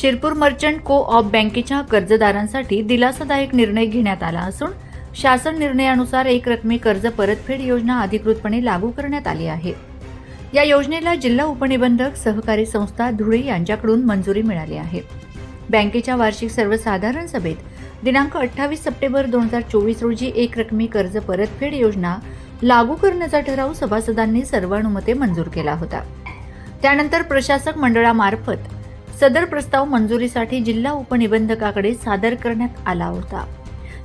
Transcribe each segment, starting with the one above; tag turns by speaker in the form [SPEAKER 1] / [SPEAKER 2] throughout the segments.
[SPEAKER 1] Shirpur merchant को of बँकेच्या कर्जदारांसाठी दिलासादायक निर्णय घेण्यात आला असून शासन निर्णयानुसार एक रकमी कर्ज परतफेड योजना अधिकृतपणे लागू करण्यात आली आहे. या योजनेला जिल्हा उपनिबंधक सहकारी संस्था धुळे यांच्याकडून मंजुरी मिळाली आहे. बँकेच्या वार्षिक सर्वसाधारण सभेत दिनांक अठ्ठावीस सप्टेंबर दोन हजार चोवीस रोजी एक रकमी कर्ज परतफेड योजना लागू करण्याचा ठराव सभासदांनी सर्वानुमते मंजूर केला होता. त्यानंतर प्रशासक मंडळामार्फत सदर प्रस्ताव मंजुरीसाठी जिल्हा उपनिबंधकाकडे सादर करण्यात आला होता.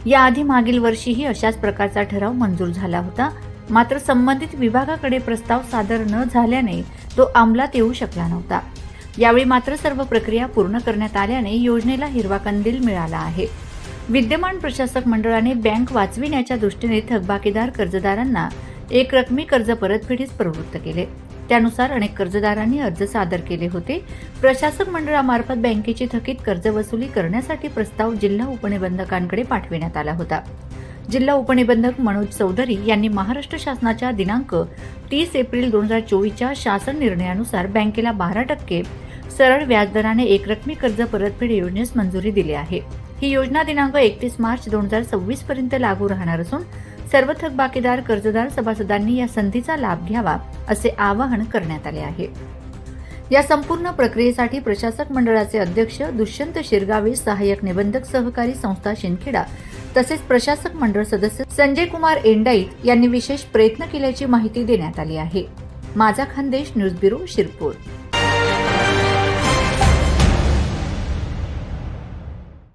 [SPEAKER 1] याआधी मागील वर्षीही अशाच प्रकारचा ठराव मंजूर झाला होता. मात्र संबंधित विभागाकडे प्रस्ताव सादर न झाल्याने तो अंमलात येऊ शकला नव्हता. यावेळी मात्र सर्व प्रक्रिया पूर्ण करण्यात आल्याने योजनेला हिरवा कंदील मिळाला आहे. विद्यमान प्रशासक मंडळाने बँक वाचविण्याच्या दृष्टीने थकबाकीदार कर्जदारांना एक रकमी कर्ज परतफेडीस प्रवृत्त केले. त्यानुसार अनेक कर्जदारांनी अर्ज सादर केले होते. प्रशासक मंडळामार्फत बँकेची थकीत कर्ज वसुली करण्यासाठी प्रस्ताव जिल्हा उपनिबंधकांकडे पाठविण्यात आला होता. जिल्हा उपनिबंधक मनोज चौधरी यांनी महाराष्ट्र शासनाच्या दिनांक तीस एप्रिल दोन हजार चोवीसच्या शासन निर्णयानुसार बँकेला बारा टक्के सरळ व्याजदराने एकरकमी कर्ज परतफेड योजनेस मंजुरी दिली आहे. ही योजना दिनांक एकतीस मार्च दोन हजार सव्वीस पर्यंत लागू राहणार असून सर्व थकबाकीदार कर्जदार सभासदांनी या संधीचा लाभ घ्यावा असे आवाहन करण्यात आले आहे. या संपूर्ण प्रक्रियेसाठी प्रशासक मंडळाचे अध्यक्ष दुष्यंत शिरगावे सहाय्यक निबंधक सहकारी संस्था शिंदखेडा तसेच प्रशासक मंडळ सदस्य संजय कुमार एंडाईत यांनी विशेष प्रयत्न केल्याची माहिती देण्यात आली आहे. माझा खानदेश न्यूज ब्युरो शिरपूर.